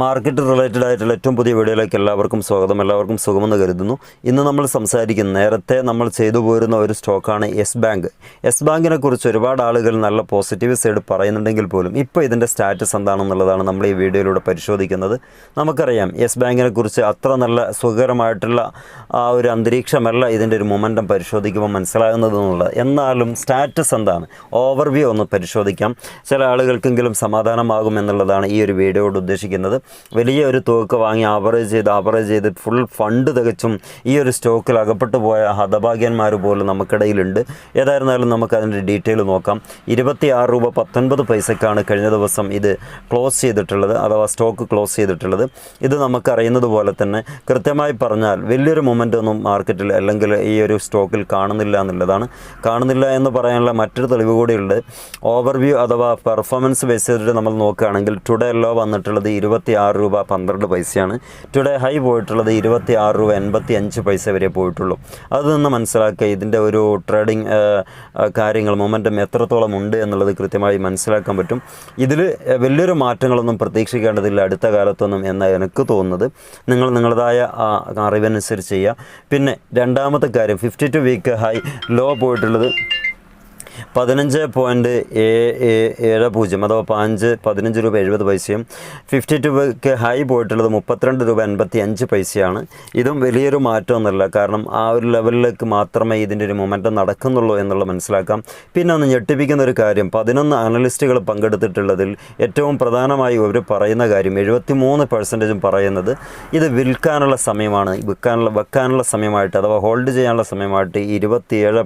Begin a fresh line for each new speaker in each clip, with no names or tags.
Market related ആയിട്ടുള്ള ഏറ്റവും പുതിയ വീഡിയോയിലേക്ക് എല്ലാവർക്കും സ്വാഗതം. എല്ലാവർക്കും സുഖമെന്ന് കരുതുന്നു. ഇന്ന് നമ്മൾ സംസാരിക്കുന്ന നേരത്തെ നമ്മൾ ചെയ്തു പോരുന്ന ഒരു സ്റ്റോക്കാണ് യെസ് ബാങ്ക്. യെസ് ബാങ്കിനെ കുറിച്ച് ഒരുപാട് ആളുകൾ നല്ല പോസിറ്റീവ് സൈഡ് പറയുന്നുണ്ടെങ്കിൽ പോലും ഇപ്പോൾ ഇതിന്റെ സ്റ്റാറ്റസ് എന്താണെന്നുള്ളതാണ് നമ്മൾ ഈ വീഡിയോയിലൂടെ പരിശോധിക്കുന്നത്. നമുക്കറിയാം യെസ് ബാങ്കിനെ കുറിച്ച് അത്ര നല്ല സുഖകരമായിട്ടുള്ള ആ ഒരു അന്തരീക്ഷമല്ല ഇതിന്റെ ഒരു മൊമെന്റം പരിശോധിക്കുമ്പോൾ മനസ്സിലാകുന്നത് എന്നുള്ളത് എന്നാലും സ്റ്റാറ്റസ് എന്താണ്? ഓവർവ്യൂ ഒന്ന് പരിശോധിക്കാം. ചില ആളുകൾക്കെങ്കിലും സമാധാനമാകും എന്നുള്ളതാണ് ഈ ഒരു വീഡിയോയോട് ഉദ്ദേശിക്കുന്നത്. വലിയ ഒരു തുക വാങ്ങി ആവറേജ് ചെയ്ത് ആവറേജ് ചെയ്ത് ഫുൾ ഫണ്ട് തികച്ചും ഈ ഒരു സ്റ്റോക്കിൽ അകപ്പെട്ടു പോയ ഹതഭാഗ്യന്മാർ പോലും നമുക്കിടയിലുണ്ട്. ഏതായിരുന്നാലും നമുക്ക് അതിന്റെ ഡീറ്റെയിൽ നോക്കാം. ഇരുപത്തി ആറ് രൂപ പത്തൊൻപത് പൈസക്കാണ് കഴിഞ്ഞ ദിവസം ഇത് ക്ലോസ് ചെയ്തിട്ടുള്ളത് അഥവാ സ്റ്റോക്ക് ക്ലോസ് ചെയ്തിട്ടുള്ളത്. ഇത് നമുക്കറിയുന്നത് പോലെ തന്നെ കൃത്യമായി പറഞ്ഞാൽ വലിയൊരു മൊമെന്റ് ഒന്നും മാർക്കറ്റിൽ അല്ലെങ്കിൽ ഈ ഒരു സ്റ്റോക്കിൽ കാണുന്നില്ല എന്നുള്ളതാണ്. കാണുന്നില്ല എന്ന് പറയാനുള്ള മറ്റൊരു തെളിവ് കൂടിയുണ്ട്. ഓവർവ്യൂ അഥവാ പെർഫോമൻസ് ബേസ് ചെയ്തിട്ട് നമ്മൾ നോക്കുകയാണെങ്കിൽ ടുഡേ ലോ വന്നിട്ടുള്ളത് ഇരുപത്തി ആറ് രൂപ പന്ത്രണ്ട് പൈസയാണ്. ടുഡേ ഹൈ പോയിട്ടുള്ളത് ഇരുപത്തി ആറ് രൂപ എൺപത്തി അഞ്ച് പൈസ വരെ പോയിട്ടുള്ളൂ. അത് നിന്ന് മനസ്സിലാക്കുക ഇതിന്റെ ഒരു ട്രേഡിങ് കാര്യങ്ങൾ മൊമെന്റം എത്രത്തോളം ഉണ്ട് എന്നുള്ളത് കൃത്യമായി മനസ്സിലാക്കാൻ പറ്റും. ഇതിൽ വലിയൊരു മാറ്റങ്ങളൊന്നും പ്രതീക്ഷിക്കേണ്ടതില്ല അടുത്ത കാലത്തൊന്നും എന്നാണ് എനിക്ക് തോന്നുന്നത്. നിങ്ങൾ നിങ്ങളുടേതായ അറിവനുസരിച്ച് ചെയ്യുക. പിന്നെ രണ്ടാമത്തെ കാര്യം fifty two week high low പോയിട്ടുള്ളത് പതിനഞ്ച് പോയിന്റ് ഏഴ് പൂജ്യം അഥവാ പാഞ്ച് പതിനഞ്ച് രൂപ എഴുപത് പൈസയും ഫിഫ്റ്റി ടുക്ക് ഹൈ പോയിട്ടുള്ളത് മുപ്പത്തിരണ്ട് രൂപ എൺപത്തി അഞ്ച് പൈസയാണ്. ഇതും വലിയൊരു മാറ്റമൊന്നുമില്ല കാരണം ആ ഒരു ലെവലിലേക്ക് മാത്രമേ ഇതിന്റെ ഒരു മൊമെന്റം നടക്കുന്നുള്ളൂ എന്നുള്ളത് മനസ്സിലാക്കാം. പിന്നെ ഒന്ന് ഞെട്ടിപ്പിക്കുന്ന ഒരു കാര്യം. പതിനൊന്ന് അനലിസ്റ്റുകൾ പങ്കെടുത്തിട്ടുള്ളതിൽ ഏറ്റവും പ്രധാനമായി അവർ പറയുന്ന കാര്യം എഴുപത്തി മൂന്ന് പെർസെന്റേജും പറയുന്നത് ഇത് വിൽക്കാനുള്ള സമയമാണ്. വിൽക്കാനുള്ള വെക്കാനുള്ള സമയമായിട്ട് അഥവാ ഹോൾഡ് ചെയ്യാനുള്ള സമയമായിട്ട് ഇരുപത്തിയേഴ്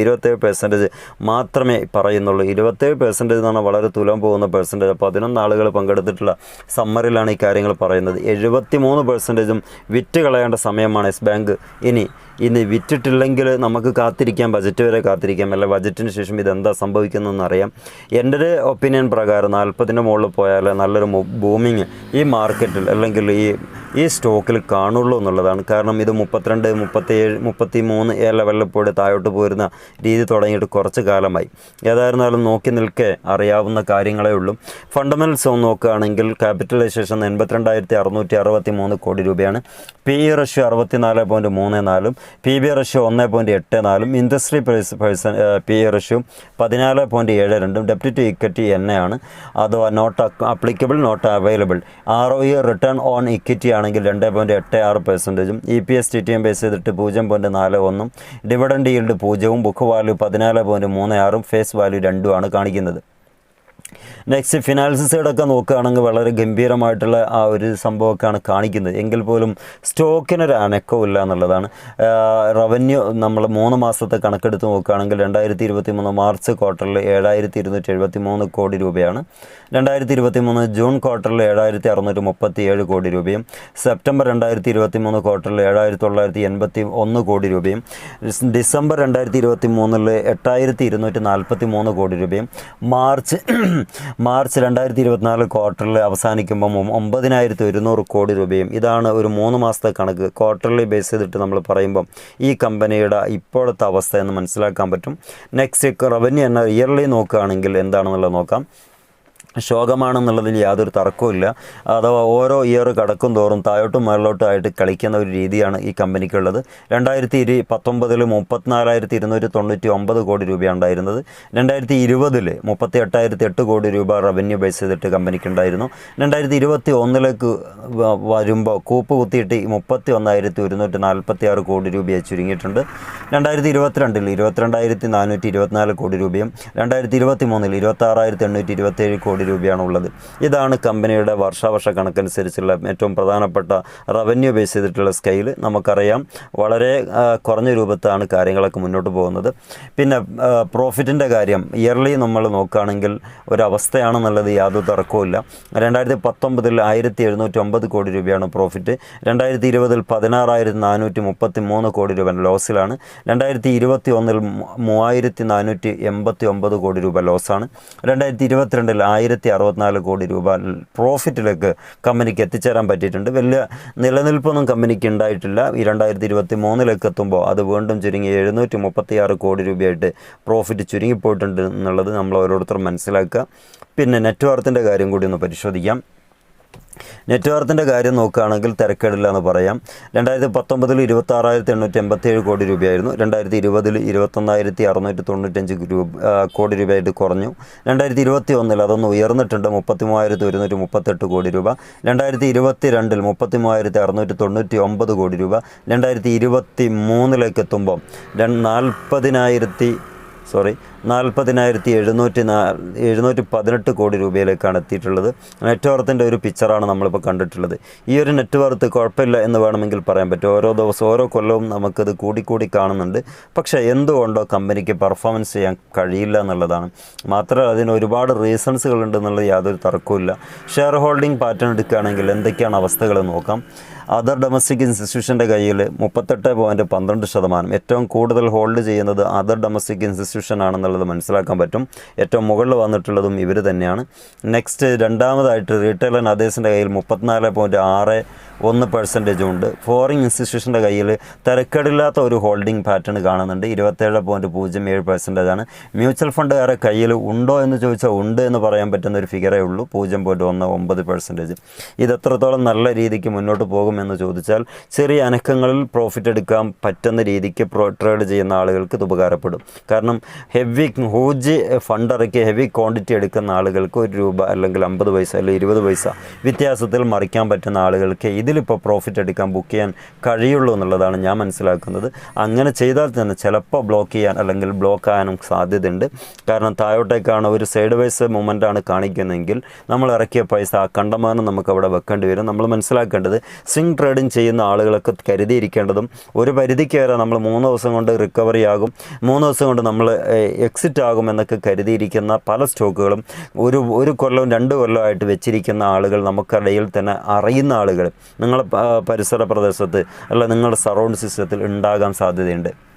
ഇരുപത്തേഴ് പെർസെന്റേജ് മാത്രമേ പറയുന്നുള്ളൂ. ഇരുപത്തേഴ് പെർസെന്റേജ് എന്ന് പറഞ്ഞാൽ വളരെ തുലം പോകുന്ന പെർസെന്റേജ് പതിനൊന്ന് ആളുകൾ പങ്കെടുത്തിട്ടുള്ള സമ്മറിലാണ് ഈ കാര്യങ്ങൾ പറയുന്നത്. എഴുപത്തി മൂന്ന് പെർസെന്റേജും വിറ്റ് കളയേണ്ട സമയമാണ് എസ് ബാങ്ക് ഇനി ഇനി വിറ്റിട്ടില്ലെങ്കിൽ നമുക്ക് കാത്തിരിക്കാം ബജറ്റ് വരെ കാത്തിരിക്കാം. അല്ല ബജറ്റിന് ശേഷം ഇതെന്താ സംഭവിക്കുന്നതെന്ന് അറിയാം എന്റെ ഒരു ഒപ്പീനിയൻ പ്രകാരം നാൽപ്പതിന്റെ മുകളിൽ പോയാൽ നല്ലൊരു ബൂമിങ് ഈ മാർക്കറ്റിൽ അല്ലെങ്കിൽ ഈ ഈ സ്റ്റോക്കിൽ കാണുള്ളൂ എന്നുള്ളതാണ്. കാരണം ഇത് മുപ്പത്തിരണ്ട് മുപ്പത്തിയേഴ് മുപ്പത്തി മൂന്ന് ഏ ലെവലിൽ പോയി താഴോട്ട് പോരുന്ന രീതി തുടങ്ങിയിട്ട് കുറച്ച് കാലമായി. ഏതായിരുന്നാലും നോക്കി നിൽക്കേ അറിയാവുന്ന കാര്യങ്ങളേ ഉള്ളൂ. ഫണ്ടമെന്റൽസ് ഒന്ന് നോക്കുകയാണെങ്കിൽ ക്യാപിറ്റലൈസേഷൻ എൺപത്തിരണ്ടായിരത്തി അറുന്നൂറ്റി അറുപത്തി മൂന്ന് കോടി രൂപയാണ്. പി ഇ റഷ്യോ അറുപത്തിനാല് പോയിന്റ് മൂന്ന് നാലും പി ബി റഷ്യോ ഒന്ന് പോയിന്റ് എട്ട് നാലും industry price person P E ratio പതിനാല് പോയിന്റ് ഏഴ് രണ്ടും ഡെപ്റ്റ് ടു ഇക്വിറ്റി ആണ് അഥവാ not applicable not available. R O E return on equity ആണെങ്കിൽ രണ്ട് പോയിന്റ് എട്ട് ആറ് പെർസെന്റേജും E P S T T M base ചെയ്തിട്ട് പൂജ്യം പോയിന്റ് നാല് ഒന്നും ഡിവിഡൻഡ് ഈൽഡ് പൂജ്യവും ബുക്ക് വാല്യൂ പതിനാല് പോയിന്റ് മൂന്ന് ആറും ഫേസ് വാല്യൂ രണ്ടുമാണ് കാണിക്കുന്നത്. നെക്സ്റ്റ് ഫിനാൻസ് നോക്കുകയാണെങ്കിൽ വളരെ ഗംഭീരമായിട്ടുള്ള ആ ഒരു സംഭവമൊക്കെയാണ് കാണിക്കുന്നത്. എങ്കിൽ പോലും സ്റ്റോക്കിനൊരു അനക്കവും ഇല്ല എന്നുള്ളതാണ്. റവന്യൂ നമ്മൾ മൂന്ന് മാസത്തെ കണക്കെടുത്ത് നോക്കുകയാണെങ്കിൽ രണ്ടായിരത്തി ഇരുപത്തി മൂന്ന് മാർച്ച് ക്വാർട്ടറിൽ ഏഴായിരത്തി ഇരുന്നൂറ്റി എഴുപത്തി മൂന്ന് കോടി രൂപയാണ്. രണ്ടായിരത്തി ഇരുപത്തി മൂന്ന് ജൂൺ ക്വാർട്ടറിൽ ഏഴായിരത്തി അറുന്നൂറ്റി മുപ്പത്തി ഏഴ് കോടി രൂപയും. സെപ്റ്റംബർ രണ്ടായിരത്തി ഇരുപത്തി മൂന്ന് ക്വാർട്ടറിൽ ഏഴായിരത്തി തൊള്ളായിരത്തി എൺപത്തി ഒന്ന് കോടി രൂപയും. ഡിസംബർ രണ്ടായിരത്തി ഇരുപത്തി മൂന്നിൽ എട്ടായിരത്തി ഇരുന്നൂറ്റി നാൽപ്പത്തി മൂന്ന് കോടി രൂപയും. മാർച്ച് മാർച്ച് രണ്ടായിരത്തി ഇരുപത്തിനാല് ക്വാർട്ടറിൽ അവസാനിക്കുമ്പോൾ ഒമ്പതിനായിരത്തി ഒരുന്നൂറ് കോടി രൂപയും ഇതാണ് ഒരു മൂന്ന് മാസത്തെ കണക്ക് ക്വാർട്ടർലി ബേസ് ചെയ്തിട്ട് നമ്മൾ പറയുമ്പം ഈ കമ്പനിയുടെ ഇപ്പോഴത്തെ അവസ്ഥ എന്ന് മനസ്സിലാക്കാൻ പറ്റും. നെക്സ്റ്റ് റവന്യൂ എന്ന ഇയർലി നോക്കുകയാണെങ്കിൽ എന്താണെന്നുള്ളത് നോക്കാം. ശോകമാണെന്നുള്ളതിൽ യാതൊരു തർക്കവുമില്ല. അഥവാ ഓരോ ഇയർ കടക്കും തോറും താഴോട്ടും മേളോട്ടും ആയിട്ട് കളിക്കുന്ന ഒരു രീതിയാണ് ഈ കമ്പനിക്കുള്ളത്. രണ്ടായിരത്തി ഇരു പത്തൊമ്പതിൽ മുപ്പത്തിനാലായിരത്തി ഇരുന്നൂറ്റി തൊണ്ണൂറ്റി ഒമ്പത് കോടി രൂപയാണ് ഉണ്ടായിരുന്നത് രണ്ടായിരത്തി ഇരുപതിൽ മുപ്പത്തി എട്ടായിരത്തി എട്ട് കോടി രൂപ റവന്യൂ ബേസ് ചെയ്തിട്ട് കമ്പനിക്ക് ഉണ്ടായിരുന്നു രണ്ടായിരത്തി ഇരുപത്തി ഒന്നിലേക്ക് വരുമ്പോൾ കൂപ്പ് കുത്തിയിട്ട് മുപ്പത്തി ഒന്നായിരത്തി ഒരുന്നൂറ്റി നാൽപ്പത്തി ആറ് കോടി രൂപയായി ചുരുങ്ങിയിട്ടുണ്ട്. രണ്ടായിരത്തി ഇരുപത്തിരണ്ടിൽ ഇരുപത്തിരണ്ടായിരത്തി നാനൂറ്റി ഇരുപത്തിനാല് കോടി രൂപയും രണ്ടായിരത്തി ഇരുപത്തി മൂന്നിൽ ഇരുപത്തി ആറായിരത്തി എണ്ണൂറ്റി ഇരുപത്തേഴ് കോടി രൂപയാണ് ഉള്ളത് ഇതാണ് കമ്പനിയുടെ വർഷാവർഷ കണക്കനുസരിച്ചുള്ള ഏറ്റവും പ്രധാനപ്പെട്ട റവന്യൂ ബേസ് ചെയ്തിട്ടുള്ള സ്കെയിൽ നമുക്കറിയാം വളരെ കുറഞ്ഞ രൂപത്താണ് കാര്യങ്ങളൊക്കെ മുന്നോട്ട് പോകുന്നത്. പിന്നെ പ്രോഫിറ്റിന്റെ കാര്യം. ഇയർലി നമ്മൾ നോക്കുകയാണെങ്കിൽ ഒരവസ്ഥയാണെന്നുള്ളത് യാതൊരു തർക്കവുമില്ല രണ്ടായിരത്തി പത്തൊമ്പതിൽ ആയിരത്തി എഴുന്നൂറ്റി ഒമ്പത് കോടി രൂപയാണ് പ്രോഫിറ്റ് രണ്ടായിരത്തി ഇരുപതിൽ പതിനാറായിരത്തി നാനൂറ്റി മുപ്പത്തി മൂന്ന് കോടി രൂപ ലോസിലാണ് രണ്ടായിരത്തി ഇരുപത്തി ഒന്നിൽ മൂവായിരത്തി നാനൂറ്റി എൺപത്തി ഒമ്പത് കോടി രൂപ ലോസാണ് രണ്ടായിരത്തി ഇരുപത്തിരണ്ടിൽ ആയിരത്തി അറുപത്തിനാല് കോടി രൂപ പ്രോഫിറ്റിലേക്ക് കമ്പനിക്ക് എത്തിച്ചേരാൻ പറ്റിയിട്ടുണ്ട്. വലിയ നിലനിൽപ്പൊന്നും കമ്പനിക്ക് ഉണ്ടായിട്ടില്ല. ഈ രണ്ടായിരത്തി ഇരുപത്തി മൂന്നിലേക്ക് എത്തുമ്പോൾ അത് വീണ്ടും ചുരുങ്ങി എഴുന്നൂറ്റി മുപ്പത്തി ആറ് കോടി രൂപയായിട്ട് പ്രോഫിറ്റ് ചുരുങ്ങിപ്പോയിട്ടുണ്ട് എന്നുള്ളത് നമ്മൾ ഓരോരുത്തർ മനസ്സിലാക്കുക. പിന്നെ നെറ്റ്വർത്തിന്റെ കാര്യം കൂടി ഒന്ന് പരിശോധിക്കാം. നെറ്റ് വർത്തിന്റെ കാര്യം നോക്കുകയാണെങ്കിൽ തിരക്കേടില്ല എന്ന് പറയാം. രണ്ടായിരത്തി പത്തൊമ്പതിൽ ഇരുപത്തി ആറായിരത്തി എണ്ണൂറ്റി എൺപത്തി ഏഴ് കോടി രൂപയായിരുന്നു. രണ്ടായിരത്തി ഇരുപതിൽ ഇരുപത്തൊന്നായിരത്തി അറുന്നൂറ്റി തൊണ്ണൂറ്റഞ്ച് രൂപ കോടി രൂപയായിട്ട് കുറഞ്ഞു. രണ്ടായിരത്തി ഇരുപത്തി ഒന്നിൽ അതൊന്ന് ഉയർന്നിട്ടുണ്ട്. മുപ്പത്തി മൂവായിരത്തി ഒരുന്നൂറ്റി മുപ്പത്തെട്ട് കോടി രൂപ. രണ്ടായിരത്തി ഇരുപത്തി രണ്ടിൽ മുപ്പത്തി മൂവായിരത്തി അറുന്നൂറ്റി തൊണ്ണൂറ്റി ഒമ്പത് കോടി രൂപ. രണ്ടായിരത്തി ഇരുപത്തി മൂന്നിലേക്ക് എത്തുമ്പം രണ്ട് നാൽപ്പതിനായിരത്തി സോറി നാൽപ്പതിനായിരത്തി എഴുന്നൂറ്റി നാ എഴുന്നൂറ്റി പതിനെട്ട് കോടി രൂപയിലേക്കാണ് എത്തിയിട്ടുള്ളത്. നെറ്റ് വർത്തിന്റെ ഒരു പിക്ചറാണ് നമ്മളിപ്പോൾ കണ്ടിട്ടുള്ളത്. ഈ ഒരു നെറ്റ്വർത്ത് കുഴപ്പമില്ല എന്ന് വേണമെങ്കിൽ പറയാൻ പറ്റും. ഓരോ ദിവസവും ഓരോ കൊല്ലവും നമുക്കത് കൂടിക്കൂടി കാണുന്നുണ്ട്. പക്ഷേ എന്തുകൊണ്ടോ കമ്പനിക്ക് പെർഫോമൻസ് ചെയ്യാൻ കഴിയില്ല എന്നുള്ളതാണ്. മാത്രമല്ല അതിന് ഒരുപാട് റീസൺസുകൾ ഉണ്ടെന്നുള്ളത് യാതൊരു തർക്കവുമില്ല. ഷെയർ ഹോൾഡിംഗ് പാറ്റേൺ എടുക്കുകയാണെങ്കിൽ എന്തൊക്കെയാണ് അവസ്ഥകൾ നോക്കാം. അതർ ഡൊമസ്റ്റിക് ഇൻസ്റ്റിറ്റ്യൂഷന്റെ കയ്യിൽ മുപ്പത്തെട്ട് പോയിന്റ് പന്ത്രണ്ട് ശതമാനം. ഏറ്റവും കൂടുതൽ ഹോൾഡ് ചെയ്യുന്നത് അതർ ഡൊമസ്റ്റിക് ഇൻസ്റ്റിറ്റ്യൂഷൻ ആണെന്നുള്ളത് മനസ്സിലാക്കാൻ പറ്റും. ഏറ്റവും മുകളിൽ വന്നിട്ടുള്ളതും ഇവർ തന്നെയാണ്. നെക്സ്റ്റ് രണ്ടാമതായിട്ട് റീറ്റെയിൽ ആൻഡ് അതേഴ്സിന്റെ കയ്യിൽ മുപ്പത്തിനാല് പോയിന്റ് ആറ് ഒന്ന് പെർസെന്റേജും ഉണ്ട്. ഫോറിൻ ഇൻസ്റ്റിറ്റ്യൂഷന്റെ കയ്യിൽ തിരക്കേടില്ലാത്ത ഒരു ഹോൾഡിംഗ് പാറ്റേൺ കാണുന്നുണ്ട്. ഇരുപത്തേഴ് പോയിന്റ് പൂജ്യം ഏഴ് പെർസെന്റേജ് ആണ്. മ്യൂച്വൽ ഫണ്ടുകാരെ കയ്യിൽ ഉണ്ടോ എന്ന് ചോദിച്ചാൽ ഉണ്ട് എന്ന് പറയാൻ പറ്റുന്ന ഒരു ഫിഗറേ ഉള്ളൂ. പൂജ്യം പോയിന്റ് ഒന്ന് ഒമ്പത് പെർസെന്റേജ് ഇത് എത്രത്തോളം നല്ല രീതിക്ക് മുന്നോട്ട് പോകുമെന്ന് ചോദിച്ചാൽ ചെറിയ അനക്കങ്ങളിൽ പ്രോഫിറ്റ് എടുക്കാൻ പറ്റുന്ന രീതിക്ക് പ്രോ ട്രേഡ് ചെയ്യുന്ന ആളുകൾക്ക് ഇത് ഉപകാരപ്പെടും. കാരണം ഹെവി ഹൂജ് ഫണ്ട് ഇറക്കി ഹെവി ക്വാണ്ടിറ്റി എടുക്കുന്ന ആളുകൾക്ക് ഒരു രൂപ അല്ലെങ്കിൽ അമ്പത് പൈസ അല്ലെങ്കിൽ ഇരുപത് പൈസ വ്യത്യാസത്തിൽ മറിക്കാൻ പറ്റുന്ന ആളുകൾക്ക് ഇതിലിപ്പോൾ പ്രോഫിറ്റ് എടുക്കാൻ ബുക്ക് ചെയ്യാൻ കഴിയുള്ളൂ എന്നുള്ളതാണ് ഞാൻ മനസ്സിലാക്കുന്നത്. അങ്ങനെ ചെയ്താൽ തന്നെ ചിലപ്പോൾ ബ്ലോക്ക് ചെയ്യാൻ അല്ലെങ്കിൽ ബ്ലോക്ക് ആകാനും സാധ്യതയുണ്ട്. കാരണം താഴോട്ടേക്കാണ് ഒരു സൈഡ് വൈസ് മൂവ്മെന്റ് ആണ് കാണിക്കുന്നതെങ്കിൽ നമ്മൾ ഇറക്കിയ പൈസ ആ കണ്ടമാനം നമുക്ക് അവിടെ വെക്കേണ്ടി വരും. നമ്മൾ മനസ്സിലാക്കേണ്ടത് ട്രേഡിംഗ് ചെയ്യുന്ന ആളുകളൊക്കെ കരുതിയിരിക്കേണ്ടതും ഒരു പരിധിക്ക് വരെ നമ്മൾ മൂന്ന് ദിവസം കൊണ്ട് റിക്കവറി ആകും മൂന്ന് ദിവസം കൊണ്ട് നമ്മൾ എക്സിറ്റ് ആകും എന്നൊക്കെ കരുതിയിരിക്കുന്ന പല സ്റ്റോക്കുകളും ഒരു ഒരു കൊല്ലവും രണ്ട് കൊല്ലമായിട്ട് വെച്ചിരിക്കുന്ന ആളുകൾ നമുക്കിടയിൽ തന്നെ അറിയുന്ന ആളുകൾ നിങ്ങളുടെ പരിസര പ്രദേശത്ത് അല്ല നിങ്ങളുടെ സറൗണ്ട് സിസ്റ്റത്തിൽ ഉണ്ടാകാൻ സാധ്യതയുണ്ട്.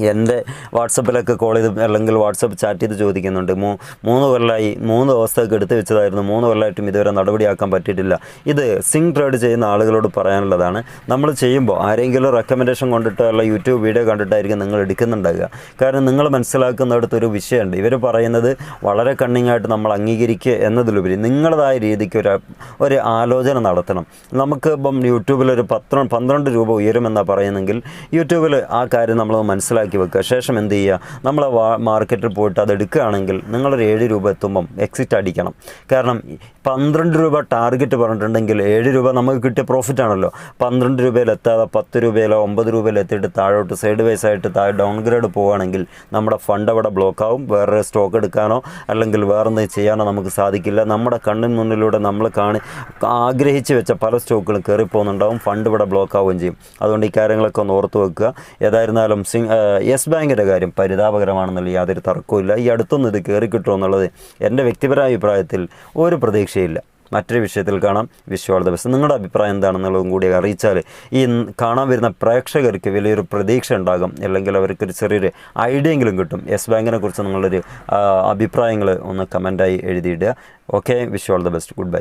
എന്റെ വാട്സപ്പിലൊക്കെ കോൾ ചെയ്ത് അല്ലെങ്കിൽ വാട്സപ്പ് ചാറ്റ് ചെയ്ത് ചോദിക്കുന്നുണ്ട്. മൂ മൂന്ന് കൊല്ലമായി മൂന്ന് ദിവസത്തേക്ക് എടുത്തു വെച്ചതായിരുന്നു. മൂന്ന് കൊല്ലമായിട്ടും ഇതുവരെ നടപടിയാക്കാൻ പറ്റിയിട്ടില്ല. ഇത് സിങ് ട്രേഡ് ചെയ്യുന്ന ആളുകളോട് പറയാനുള്ളതാണ്. നമ്മൾ ചെയ്യുമ്പോൾ ആരെങ്കിലും റെക്കമെൻഡേഷൻ കൊണ്ടിട്ടോ അല്ല യൂട്യൂബ് വീഡിയോ കണ്ടിട്ടായിരിക്കും നിങ്ങൾ എടുക്കുന്നുണ്ടാകുക കാരണം നിങ്ങൾ മനസ്സിലാക്കുന്നിടത്തൊരു വിഷയമുണ്ട്. ഇവർ പറയുന്നത് വളരെ കണ്ണിങ്ങായിട്ട് നമ്മൾ അംഗീകരിക്കുക എന്നതിലുപരി നിങ്ങളതായ രീതിക്ക് ഒരു ഒരു ആലോചന നടത്തണം. നമുക്ക് ഇപ്പം യൂട്യൂബിൽ ഒരു പത്ര പന്ത്രണ്ട് രൂപ ഉയരുമെന്നാണ് പറയുന്നെങ്കിൽ യൂട്യൂബിൽ ആ കാര്യം നമ്മൾ മനസ്സിലാക്കി വെക്കുക. ശേഷം എന്ത് ചെയ്യുക? നമ്മൾ മാർക്കറ്റിൽ പോയിട്ട് അത് എടുക്കുകയാണെങ്കിൽ നിങ്ങളൊരു ഏഴ് രൂപ എത്തുമ്പം എക്സിറ്റ് അടിക്കണം. കാരണം പന്ത്രണ്ട് രൂപ ടാർഗറ്റ് പറഞ്ഞിട്ടുണ്ടെങ്കിൽ ഏഴ് രൂപ നമുക്ക് കിട്ടിയ പ്രോഫിറ്റ് ആണല്ലോ. പന്ത്രണ്ട് രൂപയിൽ എത്താതെ പത്ത് രൂപയിലോ ഒമ്പത് രൂപയിലോ എത്തിയിട്ട് താഴോട്ട് സൈഡ് വൈസ് ആയിട്ട് താഴെ ഡൗൺ ഗ്രേഡ് പോവുകയാണെങ്കിൽ നമ്മുടെ ഫണ്ട് അവിടെ ബ്ലോക്ക് ആവും. വേറെ സ്റ്റോക്ക് എടുക്കാനോ അല്ലെങ്കിൽ വേറെ എന്തെങ്കിലും ചെയ്യാനോ നമുക്ക് സാധിക്കില്ല. നമ്മുടെ കണ്ണിന് മുന്നിലൂടെ നമ്മൾ കാണി ആഗ്രഹിച്ച് വെച്ച പല സ്റ്റോക്കുകളും കയറിപ്പോകുന്നുണ്ടാവും ഫണ്ട് ഇവിടെ ബ്ലോക്ക് ആവുകയും ചെയ്യും. അതുകൊണ്ട് ഈ കാര്യങ്ങളൊക്കെ ഒന്ന് ഓർത്ത് വെക്കുക. ഏതായിരുന്നാലും സിംഗ് യെസ് ബാങ്കിന്റെ കാര്യം പരിതാപകരമാണെന്നുള്ള യാതൊരു തർക്കവുമില്ല. ഈ അടുത്തൊന്നും ഇത് കയറി കിട്ടുമോ എന്നുള്ളത് എന്റെ വ്യക്തിപരമായ അഭിപ്രായത്തിൽ ഒരു പ്രതീക്ഷയില്ല. മറ്റൊരു വിഷയത്തിൽ കാണാം. വിശ്വാള ദിവസം നിങ്ങളുടെ അഭിപ്രായം എന്താണെന്നുള്ളതും കൂടി അറിയിച്ചാൽ ഈ കാണാൻ വരുന്ന പ്രേക്ഷകർക്ക് വലിയൊരു പ്രതീക്ഷ ഉണ്ടാകും. അല്ലെങ്കിൽ അവർക്കൊരു ചെറിയൊരു ഐഡിയ എങ്കിലും കിട്ടും. യെസ് ബാങ്കിനെ കുറിച്ച് നിങ്ങളൊരു അഭിപ്രായങ്ങൾ ഒന്ന് കമന്റായി എഴുതിയിടുക. Okay wish all the best. Goodbye.